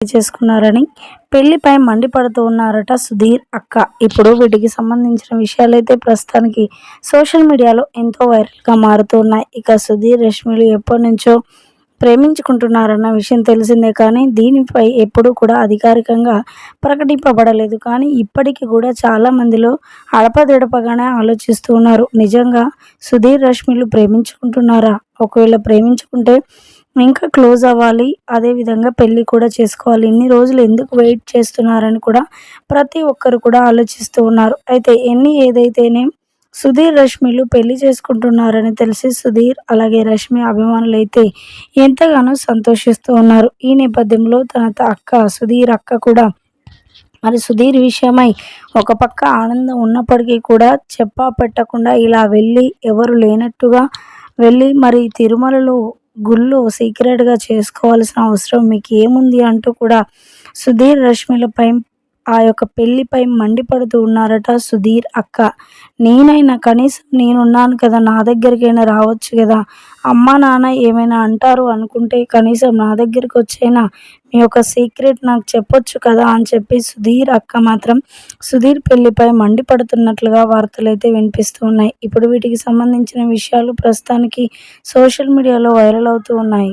చేసుకున్నారని పెళ్ళిపై మండిపడుతూ ఉన్నారట సుధీర్ అక్క. ఇప్పుడు వీటికి సంబంధించిన విషయాలైతే ప్రస్తుతానికి సోషల్ మీడియాలో ఎంతో వైరల్గా మారుతూ ఉన్నాయి. ఇక సుధీర్ రష్మిలు ఎప్పటి నుంచో ప్రేమించుకుంటున్నారన్న విషయం తెలిసిందే కానీ దీనిపై ఎప్పుడూ కూడా అధికారికంగా ప్రకటింపబడలేదు. కానీ ఇప్పటికీ కూడా చాలా మందిలో అడపదడపగానే ఆలోచిస్తూ ఉన్నారు. నిజంగా సుధీర్ రష్మిలు ప్రేమించుకుంటున్నారా? ఒకవేళ ప్రేమించుకుంటే ఇంకా క్లోజ్ అవ్వాలి. అదేవిధంగా పెళ్ళి కూడా చేసుకోవాలి. ఇన్ని రోజులు ఎందుకు వెయిట్ చేస్తున్నారని కూడా ప్రతి ఒక్కరు కూడా ఆలోచిస్తూ ఉన్నారు. అయితే ఎన్ని ఏదైతేనే సుధీర్ రష్మిలు పెళ్ళి చేసుకుంటున్నారని తెలిసి సుధీర్ అలాగే రష్మి అభిమానులైతే ఎంతగానో సంతోషిస్తూ ఉన్నారు. ఈ నేపథ్యంలో తన త- అక్క సుధీర్ అక్క కూడా మరి సుధీర్ విషయమై ఒక పక్క ఆనందం ఉన్నప్పటికీ కూడా చెప్పా పెట్టకుండా ఇలా వెళ్ళి ఎవరు లేనట్టుగా వెళ్ళి మరి తిరుమలలో గుళ్ళు సీక్రెట్గా చేసుకోవాల్సిన అవసరం మీకు ఏముంది అంటూ కూడా సుధీర్ రష్మిలపై ఆ యొక్క పెళ్ళిపై మండిపడుతూ ఉన్నారట సుధీర్ అక్క. నేనైనా కనీసం నేనున్నాను కదా నా దగ్గరికైనా రావచ్చు కదా? అమ్మ నాన్న ఏమైనా అంటారు అనుకుంటే కనీసం నా దగ్గరికి వచ్చైనా మీ యొక్క సీక్రెట్ నాకు చెప్పొచ్చు కదా అని చెప్పి సుధీర్ అక్క మాత్రం సుధీర్ పెళ్ళిపై మండిపడుతున్నట్లుగా వార్తలు అయితే వినిపిస్తూ ఉన్నాయి. ఇప్పుడు వీటికి సంబంధించిన విషయాలు ప్రస్తుతానికి సోషల్ మీడియాలో వైరల్ అవుతూ ఉన్నాయి.